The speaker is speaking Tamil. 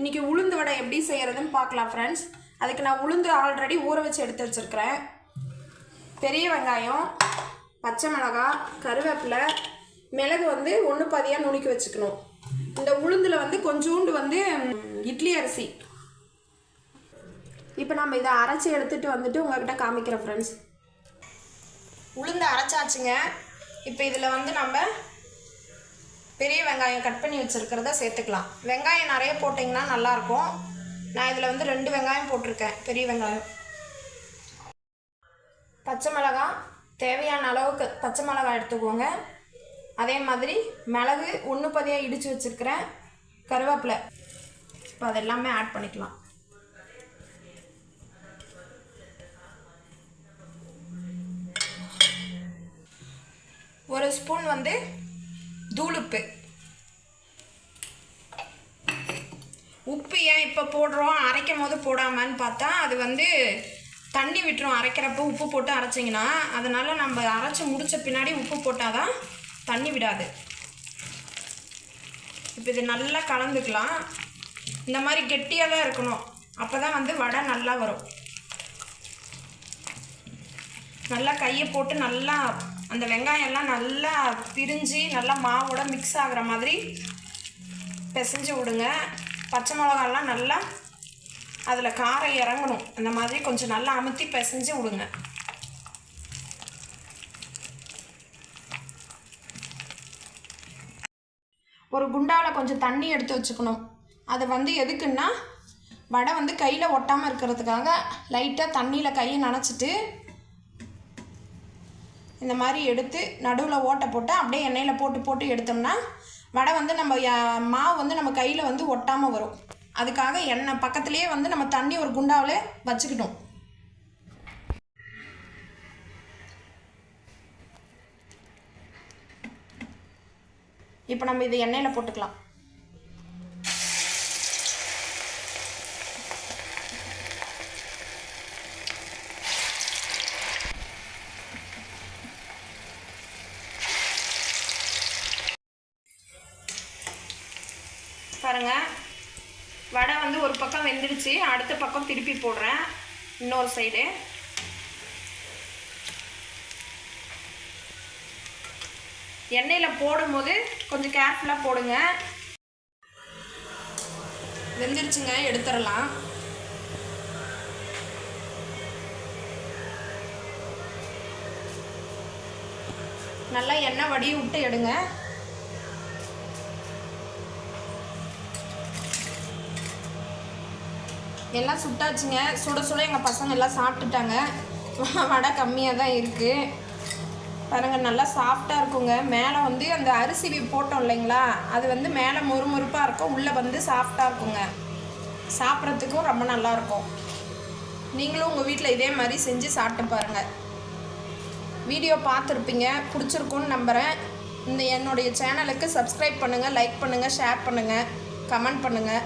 இன்றைக்கி உளுந்து வடை எப்படி செய்கிறதுன்னு பார்க்கலாம் ஃப்ரெண்ட்ஸ் அதுக்கு நான் உளுந்து ஆல்ரெடி ஊற வச்சு எடுத்து வச்சுருக்கிறேன். பெரிய வெங்காயம் பச்சை மிளகாய் கருவேப்பிலை மிளகு வந்து ஒன்று பாதியாக நுணுக்கி வச்சுக்கணும். இந்த உளுந்தில் வந்து கொஞ்சோண்டு வந்து இட்லி அரிசி. இப்போ நம்ம இதை அரைச்சி எடுத்துகிட்டு வந்துட்டு உங்கள்கிட்ட காமிக்கிறேன் ஃப்ரெண்ட்ஸ் உளுந்து அரைச்சாச்சுங்க. இப்போ இதில் வந்து நம்ம பெரிய வெங்காயம் கட் பண்ணி வச்சுருக்கிறத சேர்த்துக்கலாம். வெங்காயம் நிறைய போட்டிங்கன்னா நல்லாயிருக்கும். நான் இதில் வந்து ரெண்டு வெங்காயம் போட்டிருக்கேன் பெரிய வெங்காயம். பச்சை மிளகாய் தேவையான அளவுக்கு பச்சை மிளகா எடுத்துக்கோங்க. அதே மாதிரி மிளகு ஒன்று பதியாக இடித்து வச்சுருக்கிறேன் கருவேப்பிலை. இப்போ அதெல்லாமே ஆட் பண்ணிக்கலாம். ஒரு ஸ்பூன் வந்து தூளுப்பு. உப்பு ஏன் இப்போ போடுறோம்? அரைக்கும் போது போடாமன்னு பார்த்தா அது வந்து தண்ணி விட்டுரும். அரைக்கிறப்ப உப்பு போட்டு அரைச்சிங்கன்னா அதனால் நம்ம அரைச்சி முடித்த பின்னாடி உப்பு போட்டால் தான் தண்ணி விடாது. இப்போ இது நல்லா கலந்துக்கலாம். இந்த மாதிரி கெட்டியாக தான் இருக்கணும். அப்போ தான் வந்து வடை நல்லா வரும். நல்லா கையை போட்டு நல்லா அந்த வெங்காயம்லாம் நல்லா பிரிஞ்சு நல்லா மாவோட மிக்ஸ் ஆகிற மாதிரி பிசைஞ்சு விடுங்க. பச்சை மிளகாலாம் நல்லா அதில் காரம் இறங்கணும். அந்த மாதிரி கொஞ்சம் நல்லா அமுத்தி பிசைஞ்சு விடுங்க. ஒரு குண்டாவில் கொஞ்சம் தண்ணி எடுத்து வச்சுக்கணும். அது வந்து எதுக்குன்னா வடை வந்து கையில் ஒட்டாமல் இருக்கிறதுக்காக லைட்டாக தண்ணியில் கையை நனைச்சிட்டு இந்த மாதிரி எடுத்து நடுவில் ஓட்டை போட்டு அப்படியே எண்ணெயில் போட்டு போட்டு எடுத்தோம்னா வடை வந்து நம்ம மாவு வந்து நம்ம கையில் வந்து ஒட்டாமல் வரும். அதுக்காக எண்ணெய் பக்கத்துலேயே வந்து நம்ம தண்ணி ஒரு குண்டாவில் வச்சுக்கிட்டோம். இப்போ நம்ம இதை எண்ணெயில் போட்டுக்கலாம். பாருங்கள் வடை வந்து ஒரு பக்கம் வெந்துடுச்சு. அடுத்த பக்கம் திருப்பி போடுறேன். இன்னொரு சைடு எண்ணெயில் போடும்போது கொஞ்சம் கேர்ஃபுல்லாக போடுங்க. வெந்துருச்சுங்க எடுத்துடலாம். நல்லா எண்ணெய் வடியை விட்டு எடுங்க. எல்லாம் சுட்டாச்சுங்க. சுட சுட எங்கள் பசங்க எல்லாம் சாப்பிட்டுட்டாங்க. வடை கம்மியாக தான் இருக்குது பாருங்க நல்லா சாஃப்டாக இருக்குங்க. மேலே வந்து அந்த அரிசி போட்டோம் இல்லைங்களா? அது வந்து மேலே மொறுமொறுப்பாக இருக்கும். உள்ளே வந்து சாஃப்டாக இருக்குங்க. சாப்பிட்றதுக்கும் ரொம்ப நல்லாயிருக்கும் நீங்களும் உங்கள் வீட்டில் இதே மாதிரி செஞ்சு சாப்பிட்டு பாருங்கள் வீடியோ பார்த்துருப்பீங்க. பிடிச்சிருக்குன்னு நம்புகிறேன் இந்த என்னுடைய சேனலுக்கு சப்ஸ்கிரைப் பண்ணுங்கள் லைக் பண்ணுங்கள் ஷேர் பண்ணுங்கள் கமெண்ட் பண்ணுங்கள்